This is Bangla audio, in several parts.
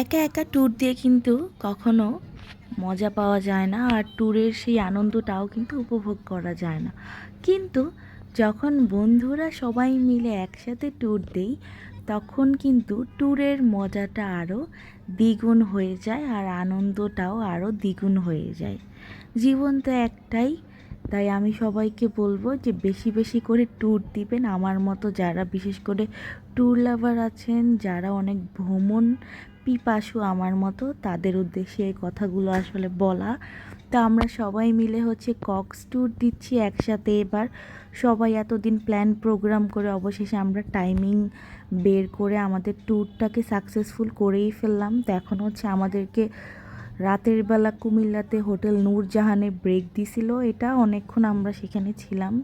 একা একা ট্যুর দিয়ে কিন্তু কখনো মজা পাওয়া যায় না আর ট্যুরের সেই আনন্দটাও কিন্তু উপভোগ করা যায় না। কিন্তু যখন বন্ধুরা সবাই মিলে একসাথে ট্যুর দেই, তখন কিন্তু ট্যুরের মজাটা আরও দ্বিগুণ হয়ে যায় আর আনন্দটাও আরও দ্বিগুণ হয়ে যায়। জীবন তো একটাই তাই আমি সবাইকে বলব যে বেশি বেশি করে ট্যুর দিবেন। আমার মতো যারা, বিশেষ করে ট্যুর লাভার আছেন, যারা অনেক ভ্রমণ পিপাসু আমার মতো, তাদের উদ্দেশ্যে এই কথাগুলো আসলে বলা। তো আমরা সবাই মিলে হচ্ছে কক্স ট্যুর দিচ্ছি একসাথে এবার। সবাই এতদিন প্ল্যান প্রোগ্রাম করে অবশেষে আমরা টাইমিং বের করে আমাদের ট্যুরটাকে সাকসেসফুল করেই ফেললাম। তো এখন হচ্ছে আমাদেরকে রাতের বেলা কুমিল্লাতে হোটেল নূরজাহানে ব্রেক দিছিল। এটা অনেকক্ষণ আমরা সেখানে ছিলাম,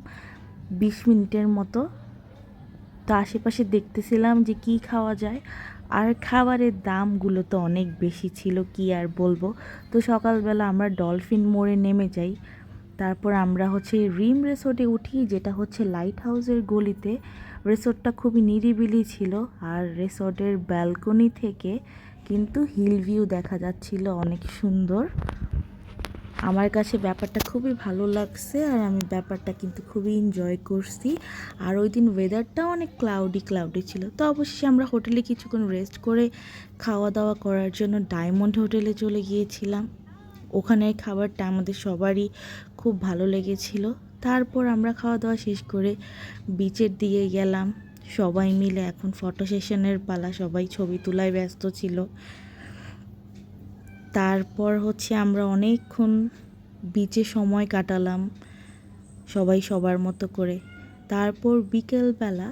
বিশ মিনিটের মতো। তো আশেপাশে দেখতেছিলাম যে কি খাওয়া যায়। আর খাবারের দামগুলো তো অনেক বেশি ছিল, কি আর বলব। তো সকালবেলা আমরা ডলফিন মোড়ে নেমে যাই। তারপর আমরা হচ্ছে রিম রিসোর্টে উঠি, যেটা হচ্ছে লাইট হাউসের গলিতে। রিসোর্টটা খুবই নিরিবিলি ছিল, আর রিসোর্টের ব্যালকনি থেকে কিন্তু হিল ভিউ দেখা যাচ্ছিল অনেক সুন্দর। আমার কাছে ব্যাপারটা খুবই ভালো লাগছে আর আমি ব্যাপারটা কিন্তু খুবই এনজয় করছি। আর ওই দিন ওয়েদারটাও অনেক ক্লাউডি ক্লাউডি ছিল। তো অবশ্যই আমরা হোটেলে কিছুক্ষণ রেস্ট করে খাওয়া দাওয়া করার জন্য ডায়মন্ড হোটেলে চলে গিয়েছিলাম। ওখানের খাবারটা আমাদের সবারই খুব ভালো লেগেছিল। তারপর আমরা খাওয়া দাওয়া শেষ করে বিচের দিকে গেলাম। সবাই মিলে এখন ফটো সেশনের পালা, সবাই ছবি তোলায় ব্যস্ত ছিল। তারপর হচ্ছে আমরা অনেকক্ষণ বিচে সময় কাটালাম, সবাই সবার মতো করে। তারপর বিকেলবেলা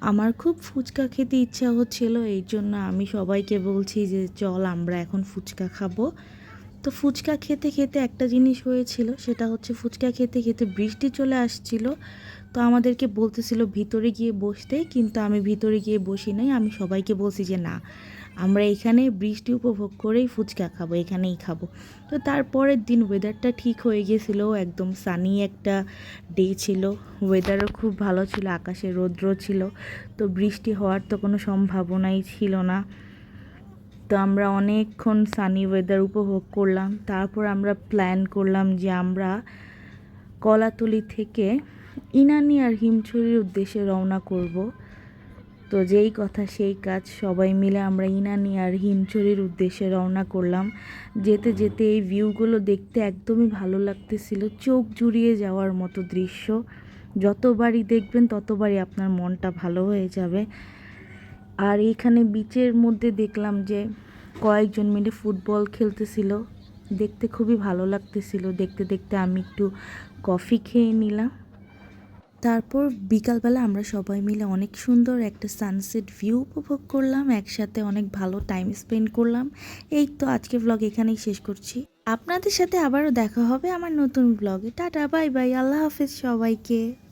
আমার খুব ফুচকা খেতে ইচ্ছা হচ্ছিল এই জন্য আমি সবাইকে বলছি যে, চল, আমরা এখন ফুচকা খাব। তো ফুচকা খেতে খেতে একটা জিনিস হয়েছিল, সেটা হচ্ছে ফুচকা খেতে খেতে বৃষ্টি চলে আসছিল। তো আমাদেরকে বলতেছিল ভিতরে গিয়ে বসতে, কিন্তু আমি ভিতরে গিয়ে বসি নাই। আমি সবাইকে বলছি যে, না, আমরা এখানে বৃষ্টি উপভোগ করেই ফুচকা খাব, এখানেই খাব। তো তারপরের দিন ওয়েদারটা ঠিক হয়ে গিয়েছিল একদম সানি একটা ডে ছিল। ওয়েদারও খুব ভালো ছিল, আকাশে রৌদ্র ছিল। তো বৃষ্টি হওয়ার তো কোনো সম্ভাবনাই ছিল না। তো আমরা অনেকক্ষণ সানি ওয়েদার উপভোগ করলাম। তারপর আমরা প্ল্যান করলাম যে আমরা কলাতলি থেকে ইনানি আর হিমছড়ির উদ্দেশ্যে রওনা করব। তো যেই কথা সেই কাজ, সবাই মিলে আমরা ইনানি আর হিমছড়ির উদ্দেশ্যে রওনা করলাম। যেতে যেতে এই ভিউগুলো দেখতে একদমই ভালো লাগতেছিল, চোখ জুড়িয়ে যাওয়ার মতো দৃশ্য। যতবারই দেখবেন ততবারই আপনার মনটা ভালো হয়ে যাবে। আর এইখানে বিচের মধ্যে দেখলাম যে কয়েকজন মিলে ফুটবল খেলতেছিল। দেখতে খুবই ভালো লাগতেছিল। দেখতে দেখতে আমি একটু কফি খেয়ে নিলাম। তারপর বিকালবেলা আমরা সবাই মিলে অনেক সুন্দর একটা সানসেট ভিউ উপভোগ করলাম। একসাথে অনেক ভালো টাইম স্পেন্ড করলাম। এই তো আজকে ব্লগ এখানেই শেষ করছি। আপনাদের সাথে আবারও দেখা হবে আমার নতুন ব্লগে টাটা বাই বাই আল্লাহ হাফেজ সবাইকে।